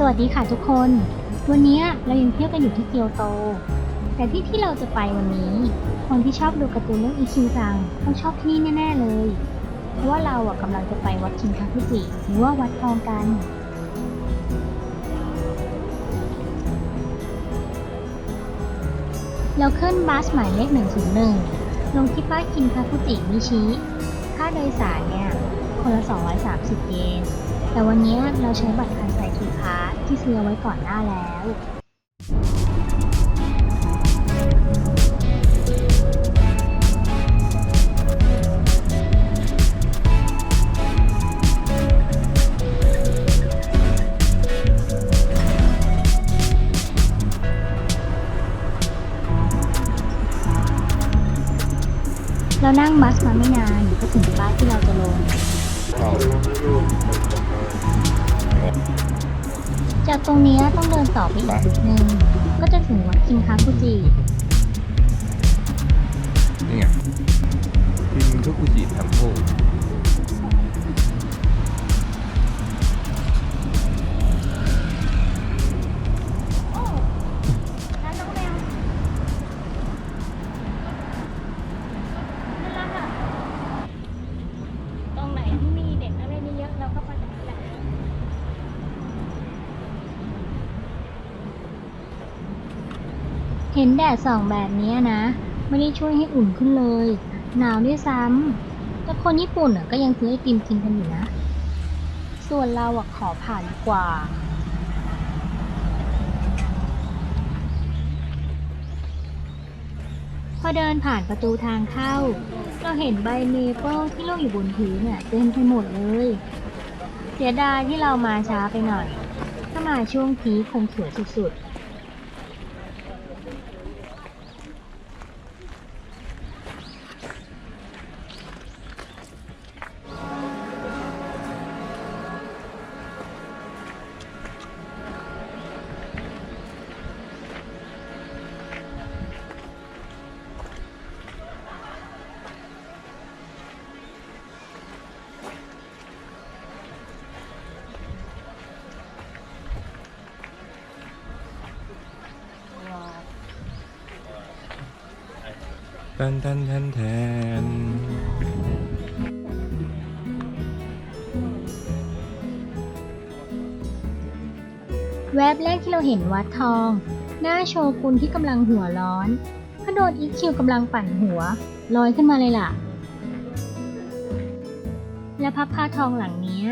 สวัสดีค่ะทุกคน วันนี้เรายังเที่ยวกันอยู่ที่เกียวโต แต่ที่ที่เราจะไปวันนี้ คนที่ชอบดูการ์ตูนเรื่องอีคิซังต้องชอบที่นี่แน่ ๆ เลย เพราะว่าเราอะกำลังจะไปวัดคินคาคุจิหรือว่าวัดทองกัน เราขึ้นบัสหมายเลข 101 ลงที่ป้ายคินคาคุจิมิชิ ค่าโดยสารเนี่ยคนละ 230 เยน แต่วันนี้เราใช้บัตรคัน ไซทูคาร์ที่ซื้อไว้ก่อนหน้าแล้วเรานั่งบัสมาไม่นานก็ถึงป้ายที่เรา จากตรงนี้ต้องเดินต่อไปอีกจุดหนึ่งก็จะถึงวัดคินคาคุจินี่ไงคินทุกุจิแทมโพโเห็นแดดส่องแบบนี้นะ ไม่ได้ช่วยให้อุ่นขึ้นเลย หนาวด้วยซ้ำแต่คนญี่ปุ่นก็ยังซื้อไอติมกินกันอยู่นะ ส่วนเราขอผ่านดีกว่าพอเดินผ่านประตูทางเข้า เราเห็นใบเมเปิลที่โรยอยู่บนพื้นเนี่ยเต็มไปหมดเลย เสียดายที่เรามาช้าไปหน่อย ถ้ามาช่วงพีคคงสวยสุด แทนแทนแทนแทนแวบแรกที่เราเห็นวัดทอง หน้าโชกุนที่กำลังหัวร้อนก็โดนอีคิวกำลังปั่นหัว ลอยขึ้นมาเลยล่ะ และพับผ้าทองหลังนี้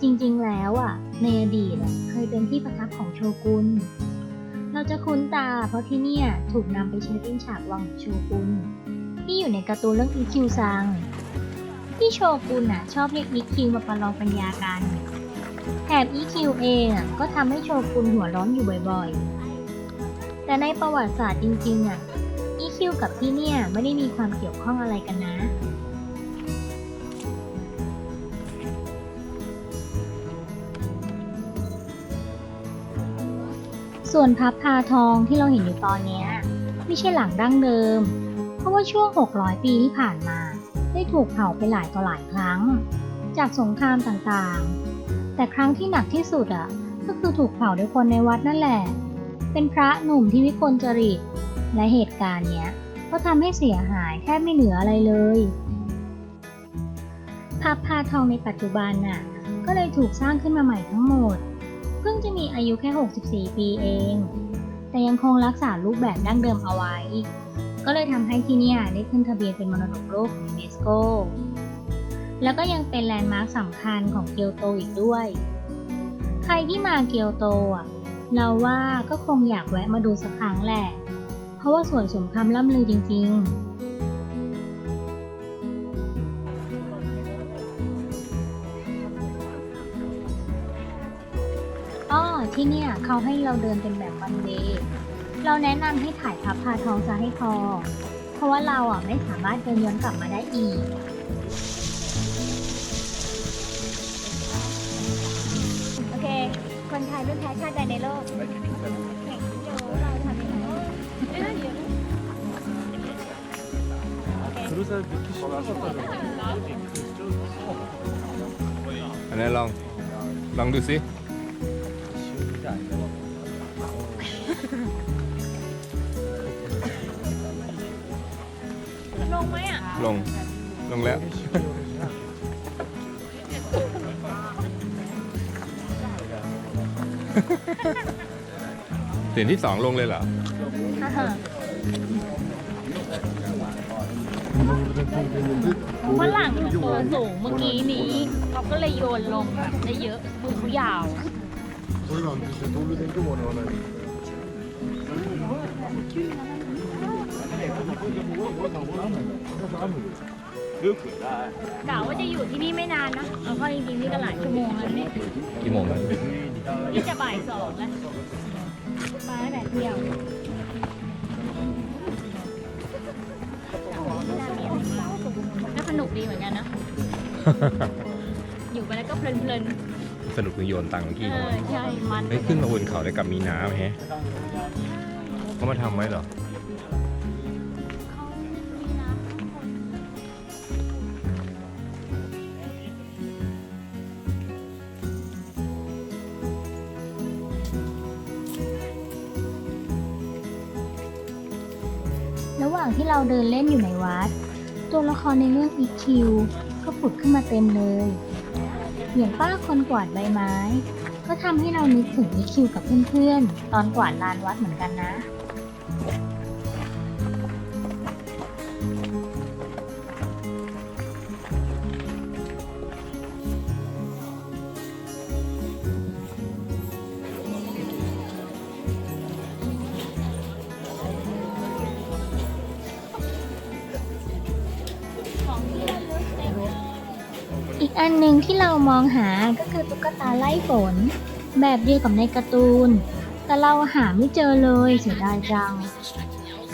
จริงๆแล้วอะ ในอดีตเคยเป็นที่ประทับของโชกุน เราจะคุ้นตาเพราะที่เนี่ยถูกนำไปใช้เป็นฉากวังโชกุนที่อยู่ในการ์ตูนเรื่องอีคิวซัง ที่โชกุนอะชอบเรียกอีคิวมาประลองปัญญากัน แถมอีคิวเองก็ทำให้โชกุนหัวร้อนอยู่บ่อยๆ แต่ในประวัติศาสตร์จริงๆอะอีคิวกับที่เนี่ยไม่ได้มีความเกี่ยวข้องอะไรกันนะ ส่วนพับพาทองที่เราเห็นอยู่ตอนนี้ไม่ใช่หลังดั้งเดิม เพราะว่าช่วง 600 ปีที่ผ่านมา ได้ถูกเผาไปหลายต่อหลายครั้ง จากสงครามต่างๆ แต่ครั้งที่หนักที่สุดอะก็คือถูกเผาโดยคนในวัดนั่นแหละ เป็นพระหนุ่มที่วิกลจริต และเหตุการณ์เนี้ยก็ทำให้เสียหายแทบไม่เหลืออะไรเลยพับพาทองในปัจจุบันน่ะก็เลยถูกสร้างขึ้นมาใหม่ทั้งหมด พิ่งจะมีอายุแค่ 64 ปีเอง แต่ยังคงรักษารูปแบบดั้งเดิมเอาไว้ ก็เลยทำให้ที่นี่ได้ขึ้นทะเบียนเป็นมรดกโลกของยูเนสโก แล้วก็ยังเป็นแลนด์มาร์คสำคัญของเกียวโตอีกด้วย ใครที่มาเกียวโตอะเราว่าก็คงอยากแวะมาดูสักครั้งแหละ เพราะว่าสวยสมคำล่ำลือจริง ๆ ที่เนี่ยเขาให้เราเดินเป็นแบบวันเวย์เราแนะนำให้ถ่ายพับพาทองซะให้พอ เพราะว่าเราอะไม่สามารถเดินย้อนกลับมาได้อีก โอเค คนไทยไม่แพ้ชาติใดในโลกแข่งที่โยเราทำยังไงโอเค อันนี้ลอง ลองดูสิ ลงไหมอะลง ลงแล้ว เสียงที่สองลงเลยเหรอ ฝรั่งมันตัวสูงเมื่อกี้นี้ เขาก็เลยโยนลงแบบได้เยอะมือเขายาว Oradan กะว่าจะอยู่ที่นี่ไม่นานนะเอาเข้จริงๆนี่ก็หลายชั่วโมงแล้วนี่ยกี่โมงแล้วนี่จะบ่ายสองแล้วมายแบบเดี่ยงก็สนุกดีเหมือนกันนะ อยู่ไปแล้วก็เพลินๆ สนุกคือโยนตังค์เมื่อๆกี้เออใช่ มันเฮ้ยขึ้นมาบนเขาแต่กลับมีน้ำแฮะเขามาทำไว้เหรอเขามีน้ำข้างบนระหว่างที่เราเดินเล่นอยู่ในวัด ตัวละครในเรื่อง EQ ก็ผุดขึ้นมาเต็มเลย อย่างป้าคนกวาดใบไม้ ก็ทำให้เรานึกถึงนิคิวกับเพื่อนๆ ตอนกวาดลานวัดเหมือนกันนะ อีกอันหนึ่งที่เรามองหาก็คือตุ๊กตาไล่ฝน แบบเดียวกับในการ์ตูน แต่เราหาไม่เจอเลยเสียดายจัง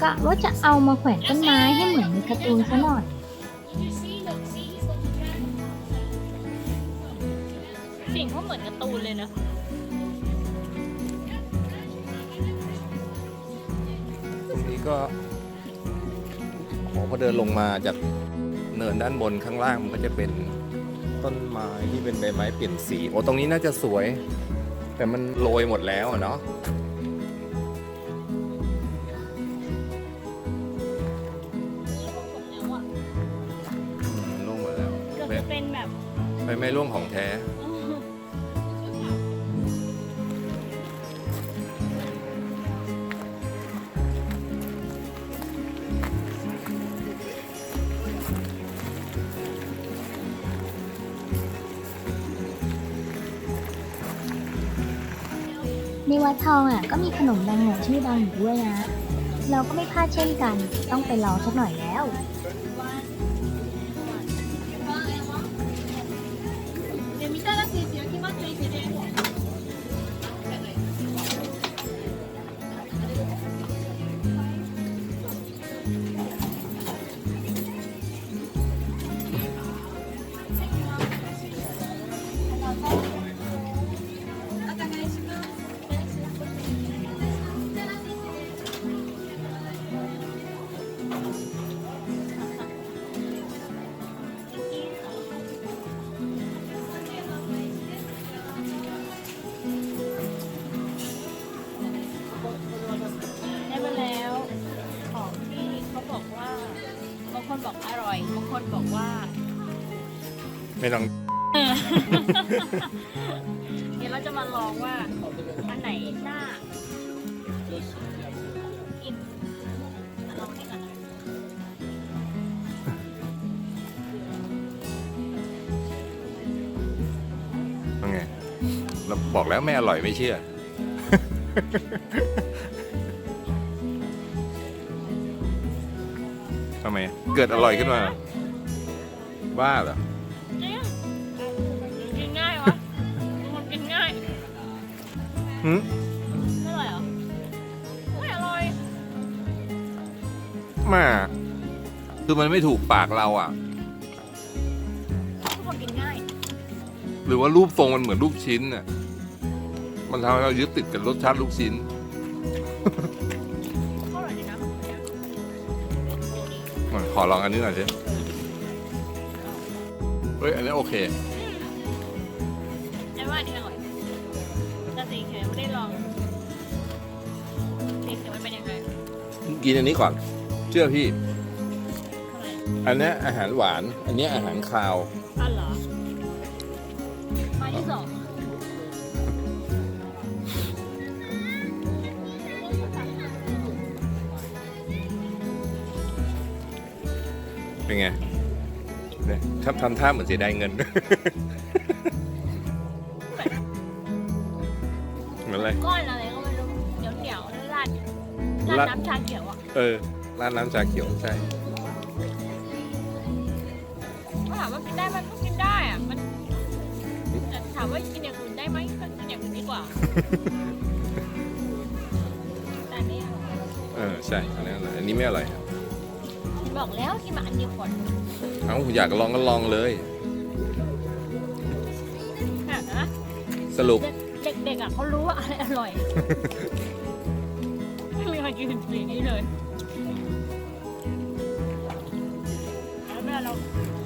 กะว่าจะเอามาแขวนต้นไม้ให้เหมือนในการ์ตูนซะหน่อยสิ่งเขาเหมือนการ์ตูนเลยนะตรงนี้ก็โอ้พอเดินลงมาจากเนินด้านบนข้างล่างมันก็จะเป็น ต้นไม้ที่เป็นใบไม้เปลี่ยนสี โอ้ตรงนี้น่าจะสวย แต่มันโรยหมดแล้วอะเนาะอืมร่วงหมดแล้วก็เป็จะนเป็นแบบใบไม้ร่วงของแท้ ในวัดทองอะก็มีขนมแดงหนชื่อดังอยู่ด้วยนะ เราก็ไม่พลาดเช่นกัน ต้องไปลองสักหน่อยแล้ว คนบอกว่าไม่ต้อง เดี๋ยวเราจะมาลองว่าอันไหนน่ากินลองนี่ก่อนนะยังไงเราบอกแล้วไม่อร่อยไม่เชื่อ ทำไมเกิดอร่อยขึ้นมา บ้าเหรอจริงกินง่ายวะมันกินง่ายหืมไม่อร่อยเหรอไม่อร่อยมาคือมันไม่ถูกปากเราอะ ทุกคนกินง่าย หรือว่ารูปทรงมันเหมือนลูกชิ้นอะมันทำให้เรายึดติดกับรสชาติลูกชิ้นอร่อยดีนะมาขอลองอันนี้หน่อยสิ เฮ้ยอันนี้โอเคไอ้ว่าอันนี่อร่อยแต่แต่สีเขียวยังไม่ได้ลองสีเขียวมันเป็นยังไงกินอันนี้ก่อน เชื่อพี่ทำไมอันเนี้ยอาหารหวาน อันเนี้ยอาหารคาว อ้าวเหรอไมาที่สองเป็นไง เนี่ยทำทำท่าเหมือนเสียดายเงิน เหมือนอะไร ก้อนอะไรก็ไม่รู้เหนียวเหนียวๆแล้วราดราดราดน้ำชาเขียวอะเออร้านน้ำชาเขียวใช่ ก็ถามว่ากินได้ไหมก็กินได้อะมันแต่ถามว่ากินอย่างอื่นได้ไหมก็กินอย่างอื่นดีกว่า แต่อันนี้อร่อยเออใช่อันนี้อร่อยอันนี้ไม่อร่อยครับ บอกแล้วที่มาอันเดียวก่อนเอ้าอยากลองก็ลองเลยนะสรุป เด็กเด็กๆอะเขารู้ว่าอะไรอร่อย ไม่มีใครกินสีนี้เลยแล้วเวลาเรา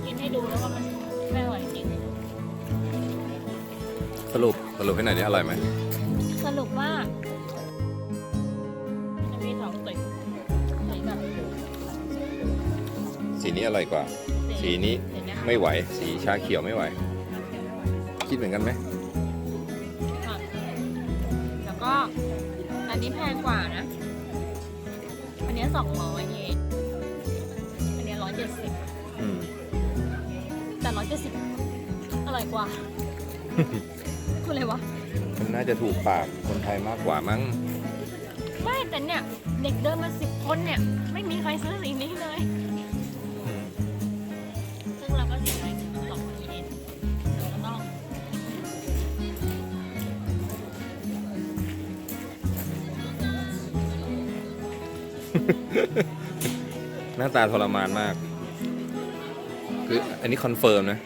กินให้ดูแล้วว่ามันไม่อร่อยจริง สรุป สรุปให้หน่อยนี่อร่อยไหมสรุปว่า สีนี้อร่อยกว่า สีนี้สีเยไม่ไหว สีชาเขียวไม่ไหว คิดเหมือนกันไหมค่ะแล้วก็อันนี้แพงกว่านะ อันนี้สองร้อยเยนอันนี้ร้อยเจ็ดสิบอืมแต่ร้อยเจ็ดสิบอร่อยกว่าคืออะไรวะมันน่าจะถูกปากคนไทยมากกว่ามั้งไม่แต่เนี่ย เด็กเดินมาสิบคนเนี่ย ไม่มีใครซื้อสีนี้เลย หน้าตาทรมานมาก คืออันนี้คอนเฟิร์มนะ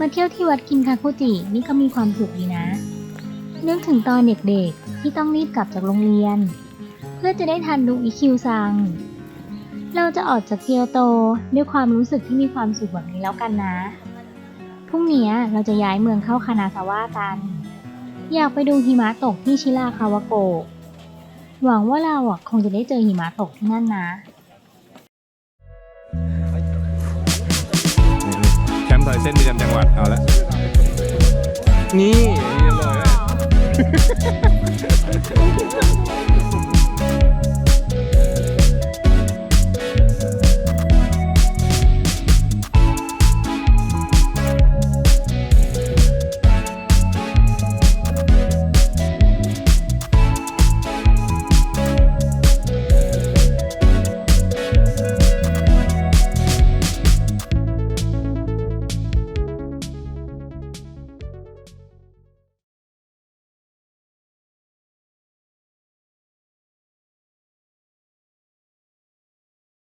มาเที่ยวที่วัดคินคาคุจินี่ก็มีความสุขดีนะ นึกถึงตอนเด็กๆที่ต้องรีบกลับจากโรงเรียน เพื่อจะได้ทันดูอีคิวซัง เราจะออกจากเกียวโตด้วยความรู้สึกที่มีความสุขแบบนี้แล้วกันนะ พรุ่งนี้เราจะย้ายเมืองเข้าคานาซาวะกัน อยากไปดูหิมะตกที่ชิราคาวะโกะ หวังว่าเราอะคงจะได้เจอหิมะตกที่นั่นนะ แคมป์ซอยเส้นประจำจังหวัดเอาละนี่นี่เลย